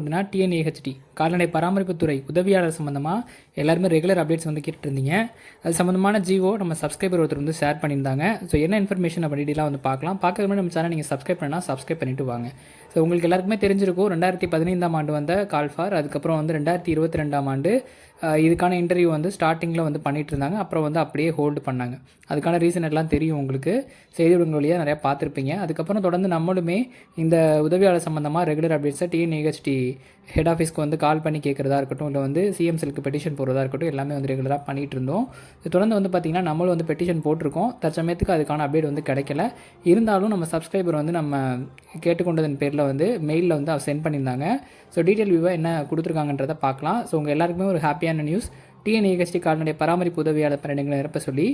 அப்படின்னா டிஎன்ஏஹெச்டி கால்நடை பராமரிப்புத்துறை உதவியாளர் சம்மந்தமாக எல்லாருமே ரெகுலர் அப்டேட்ஸ் வந்து கேட்டுருந்தீங்க. அது சம்மந்தமான ஜிஓ நம்ம சப்ஸ்கிரைபர் ஒருத்தர் வந்து ஷேர் பண்ணியிருந்தாங்க. ஸோ என்ன இன்ஃபர்மேஷன் அப்படி வந்து பார்க்கலாம். பார்க்கறது மாதிரி நம்ம சேனல் நீங்கள் சப்ஸ்கிரைப் பண்ணால் சப்ஸ்கிரைப் பண்ணிட்டு வாங்க. ஸோ உங்களுக்கு எல்லாருக்குமே தெரிஞ்சிருக்கும் ரெண்டாயிரத்தி பதினைந்தாம் ஆண்டு வந்த கால்ஃபார் அதுக்கப்புறம் வந்து ரெண்டாயிரத்தி இருபத்தி ரெண்டாம் ஆண்டு இதுக்கான இன்டர்வியூ வந்து ஸ்டார்டிங்கில் வந்து பண்ணிட்டு இருந்தாங்க அப்புறம் வந்து அப்படியே ஹோல்டு பண்ணாங்க. அதுக்கான ரீசன் எல்லாம் தெரியும் உங்களுக்கு செய்தி ஊடகங்கள் வழியாக நிறையா பார்த்துருப்பீங்க. அதுக்கப்புறம் தொடர்ந்து நம்மளுமே இந்த உதவியாளர் சம்மந்தமாக ரெகுலர் அப்டேட்ஸை டிஎன்ஏஹெச்டி ஹெட் ஆஃபீஸ்க்கு வந்து கால் பண்ணி கேட்குறதா இருக்கட்டும் இல்லை வந்து சிஎம் செலுக்கு பெட்டிஷன் போடுறதா இருக்கட்டும் எல்லாமே வந்து ரெகுலராக பண்ணிகிட்டு இருந்தோம் இது தொடர்ந்து வந்து பார்த்திங்கன்னா நம்மளும் வந்து பெட்டிஷன் போட்டிருக்கோம். தற்சமயத்துக்கு அதுக்கான அப்டேட் வந்து கிடைக்கல. இருந்தாலும் நம்ம சப்ஸ்கிரைபர் வந்து நம்ம கேட்டுக்கொண்டதன் பேரில் வந்து மெயிலில் வந்து அவர் சென்ட் பண்ணியிருந்தாங்க. ஸோ டீட்டெயில் வியூவாக என்ன கொடுத்துருக்காங்கன்றதை பார்க்கலாம். ஸோ உங்கள் எல்லாருக்குமே ஒரு ஹாப்பியான நியூஸ் டிஎன்ஏஎஸ்டி கால்நடை பராமரிப்பு உதவியாளர் பணியிடங்களை நிரப்ப சொல்லி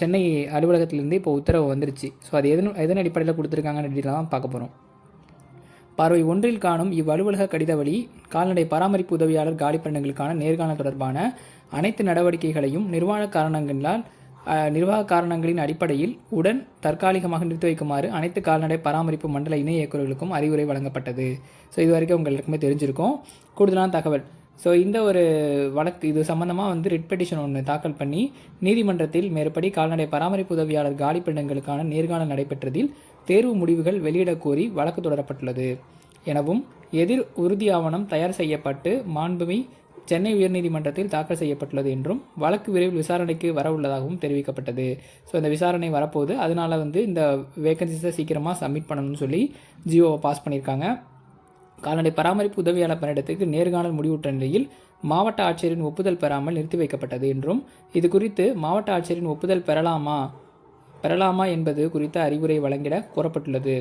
சென்னை அலுவலகத்திலிருந்து இப்போ உத்தரவு வந்துருச்சு. ஸோ அது எதன் எதன் அடிப்படையில் கொடுத்துருக்காங்கன்னு டீட்டெயிலாக தான் பார்க்க போகிறோம் பார்வை ஒன்றில் காணும் இவ்வலுவலக கடித வழி கால்நடை பராமரிப்பு உதவியாளர் காலி பயணங்களுக்கான நேர்காணல் தொடர்பான அனைத்து நடவடிக்கைகளையும் நிர்வாக காரணங்களால் நிர்வாக காரணங்களின் அடிப்படையில் உடன் தற்காலிகமாக நிறுத்தி வைக்குமாறு அனைத்து கால்நடை பராமரிப்பு மண்டல இணை இயக்குநர்களுக்கும் அறிவுரை வழங்கப்பட்டது. ஸோ இது வரைக்கும் உங்களுக்குமே தெரிஞ்சிருக்கும். கூடுதலான தகவல். ஸோ இந்த ஒரு வழக்கு இது சம்மந்தமாக வந்து ரிட் பெட்டிஷன் ஒன்று தாக்கல் பண்ணி நீதிமன்றத்தில் மேற்படி கால்நடை பராமரிப்பு உதவியாளர் காலிப்பிடங்களுக்கான நேர்காணல் நடைபெற்றதில் தேர்வு முடிவுகள் வெளியிடக் கோரி வழக்கு தொடரப்பட்டுள்ளது. எனவும் எதிர் உறுதி ஆவணம் தயார் செய்யப்பட்டு மாண்புமை சென்னை உயர்நீதிமன்றத்தில் தாக்கல் செய்யப்பட்டுள்ளது என்றும் வழக்கு விரைவில் விசாரணைக்கு வர உள்ளதாகவும் தெரிவிக்கப்பட்டது. ஸோ இந்த விசாரணை வரப்போகுது. அதனால் வந்து இந்த வேகன்சிஸை சீக்கிரமாக சப்மிட் பண்ணணும்னு சொல்லி ஜியோவை பாஸ் பண்ணியிருக்காங்க. கால்நடை பராமரிப்பு உதவியாளர் பணியிடத்திற்கு நேர்காணல் முடிவுற்ற நிலையில் மாவட்ட ஆட்சியரின் ஒப்புதல் பெறாமல் நிறுத்தி வைக்கப்பட்டது என்றும் இது குறித்து மாவட்ட ஆட்சியரின் ஒப்புதல் பெறலாமா பெறலாமா என்பது குறித்த அறிவுரை வழங்கிட கூறப்பட்டுள்ளது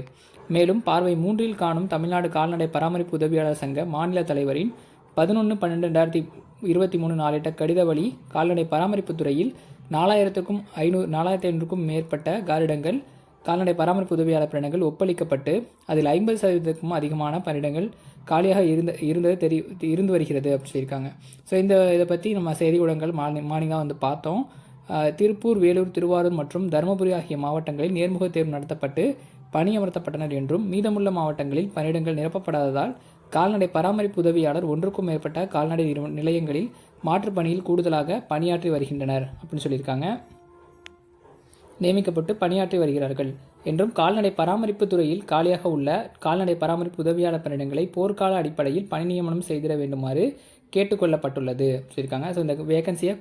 மேலும் பார்வை மூன்றில் காணும் தமிழ்நாடு கால்நடை பராமரிப்பு உதவியாளர் சங்க மாநில தலைவரின் பதினொன்று பன்னெண்டு ரெண்டாயிரத்தி இருபத்தி மூணு நாளிட்ட கடித வழி கால்நடை பராமரிப்பு துறையில் நாலாயிரத்துக்கும் ஐநூறு நாலாயிரத்தி ஐநூறுக்கும் மேற்பட்ட காரிடங்கள் கால்நடை பராமரிப்பு உதவியாளர் பணியிடங்கள் ஒப்பளிக்கப்பட்டு அதில் ஐம்பது சதவீதத்துக்கும் அதிகமான பணியிடங்கள் காலியாக இருந்த இருந்தது தெரி இருந்து வருகிறது அப்படின்னு சொல்லியிருக்காங்க. ஸோ இந்த இதை பற்றி நம்ம செய்தி ஊடகங்கள் மார்னிங் மார்னிங்காக வந்து பார்த்தோம். திருப்பூர் வேலூர் திருவாரூர் மற்றும் தருமபுரி ஆகிய மாவட்டங்களில் நேர்முகத் தேர்வு நடத்தப்பட்டு பணியமர்த்தப்பட்டனர் என்றும் மீதமுள்ள மாவட்டங்களில் பணியிடங்கள் நிரப்பப்படாததால் கால்நடை பராமரிப்பு உதவியாளர் ஒன்றுக்கும் மேற்பட்ட கால்நடை நிலையங்களில் மாற்றுப் பணியில் கூடுதலாக பணியாற்றி வருகின்றனர் அப்படின்னு சொல்லியிருக்காங்க. நியமிக்கப்பட்டு பணியாற்றி வருகிறார்கள். என்றும் கால்நடை பராமரிப்பு துறையில் காலியாக உள்ள கால்நடை பராமரிப்பு உதவியாளர் பணியிடங்களை போர்க்கால அடிப்படையில் பணி நியமனம் செய்திட வேண்டுமாறு கேட்டுக்கொள்ளப்பட்டுள்ளது சொல்லியிருக்காங்க. ஸோ இந்த வேகன்சியை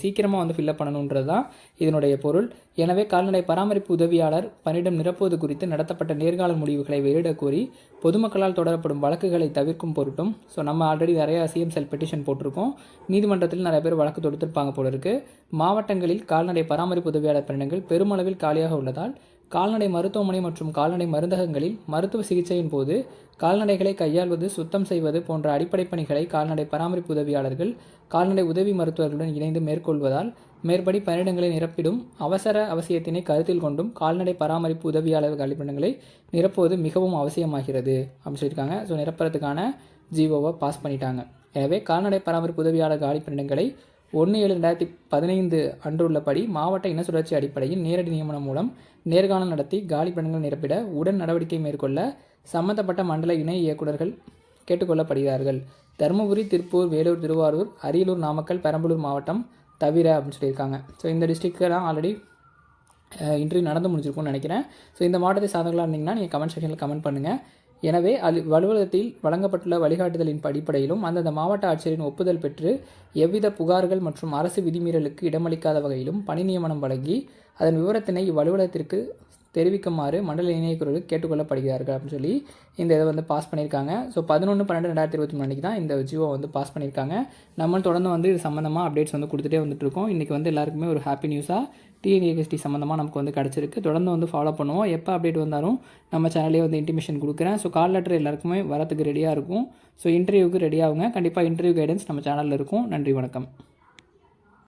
சீக்கிரமாக வந்து ஃபில்லப் பண்ணணுன்றது தான் இதனுடைய பொருள். எனவே கால்நடை பராமரிப்பு உதவியாளர் பணியிடம் நிரப்புவது குறித்து நடத்தப்பட்ட நேர்கால முடிவுகளை வெளியிடக் கோரி பொதுமக்களால் தொடரப்படும் வழக்குகளை தவிர்க்கும் பொருட்டும் ஸோ நம்ம ஆல்ரெடி நிறைய சிஎம் செல் பெட்டிஷன் போட்டிருக்கோம். நீதிமன்றத்தில் நிறைய பேர் வழக்கு தொடுத்திருப்பாங்க போல இருக்குது மாவட்டங்களில் கால்நடை பராமரிப்பு உதவியாளர் பணியிடங்கள் பெருமளவில் காலியாக உள்ளதால் கால்நடை மருத்துவமனை மற்றும் கால்நடை மருந்தகங்களில் மருத்துவ சிகிச்சையின் போது கால்நடைகளை கையாள்வது சுத்தம் செய்வது போன்ற அடிப்படை பணிகளை கால்நடை பராமரிப்பு உதவியாளர்கள் கால்நடை உதவி மருத்துவர்களுடன் இணைந்து மேற்கொள்வதால் மேற்படி பணியிடங்களை நிரப்பிடும் அவசர அவசியத்தினை கருத்தில் கொண்டும் கால்நடை பராமரிப்பு உதவியாளர் கழிப்பிடங்களை நிரப்புவது மிகவும் அவசியமாகிறது அப்படின்னு சொல்லியிருக்காங்க. ஸோ நிரப்புறதுக்கான ஜிஓவை பாஸ் பண்ணிட்டாங்க. எனவே கால்நடை பராமரிப்பு உதவியாளர் காலிப்பிடங்களை ஒன்று ஏழு ரெண்டாயிரத்தி பதினைந்து அன்றுள்ளபடி மாவட்ட இன சுழற்சி அடிப்படையில் நேரடி நியமனம் மூலம் நேர்காணல் நடத்தி காலி பணிகள் நிரப்பிட உடன் நடவடிக்கை மேற்கொள்ள சம்பந்தப்பட்ட மண்டல இணை இயக்குநர்கள் கேட்டுக்கொள்ளப்படுகிறார்கள். தருமபுரி திருப்பூர் வேலூர் திருவாரூர் அரியலூர் நாமக்கல் பெரம்பலூர் மாவட்டம் தவிர அப்படின்னு சொல்லியிருக்காங்க. ஸோ இந்த டிஸ்ட்ரிக்ட்லாம் ஆல்ரெடி இன்டர்வியூ நடந்து முடிஞ்சிருக்கும்னு நினைக்கிறேன். ஸோ இந்த மாவட்டத்தை சாதகங்களாக இருந்தீங்கன்னா நீங்கள் கமெண்ட் செக்ஷனில் கமெண்ட் பண்ணுங்கள் எனவே அது அலுவலகத்தில் வழங்கப்பட்டுள்ள வழிகாட்டுதலின் அடிப்படையிலும் அந்தந்த மாவட்ட ஆட்சியரின் ஒப்புதல் பெற்று எவ்வித புகார்கள் மற்றும் அரசு விதிமீறலுக்கு இடமளிக்காத வகையிலும் பணி நியமனம் வழங்கி அதன் விவரத்தினை இவ்வலுவலகத்திற்கு தெரிவிக்குமாறு மண்டல இணையக்குழுவில் கேட்டுக்கொள்ளப்படுகிறார்கள் அப்படின்னு சொல்லி இந்த இதை வந்து பாஸ் பண்ணியிருக்காங்க. ஸோ பதினொன்று பன்னெண்டு ரெண்டாயிரத்தி இருபத்தி மூணு தான் இந்த ஜியோ வந்து பாஸ் பண்ணியிருக்காங்க. நம்ம தொடர்ந்து வந்து இது சம்மந்தமாக அப்டேட்ஸ் வந்து கொடுத்துட்டே வந்துட்டு இருக்கோம் இன்றைக்கி வந்து எல்லாருக்குமே ஒரு ஹாப்பி நியூஸாக டிஎன்ஏஎஸ்டி சம்மந்தமாக நமக்கு வந்து கிடச்சிருக்கு. தொடர்ந்து வந்து ஃபாலோ பண்ணுவோம். எப்போ அப்டேட் வந்தாலும் நம்ம சேனலே வந்து இன்டிமேஷன் கொடுக்குறேன். ஸோ கால் லெட்டர் எல்லாருக்குமே வரத்துக்கு ரெடியாக இருக்கும். ஸோ இன்டர்வியூக்கு ரெடியாகுங்க கண்டிப்பாக இன்டர்வியூ கைடன்ஸ் நம்ம சேனலில் இருக்கும். நன்றி வணக்கம்.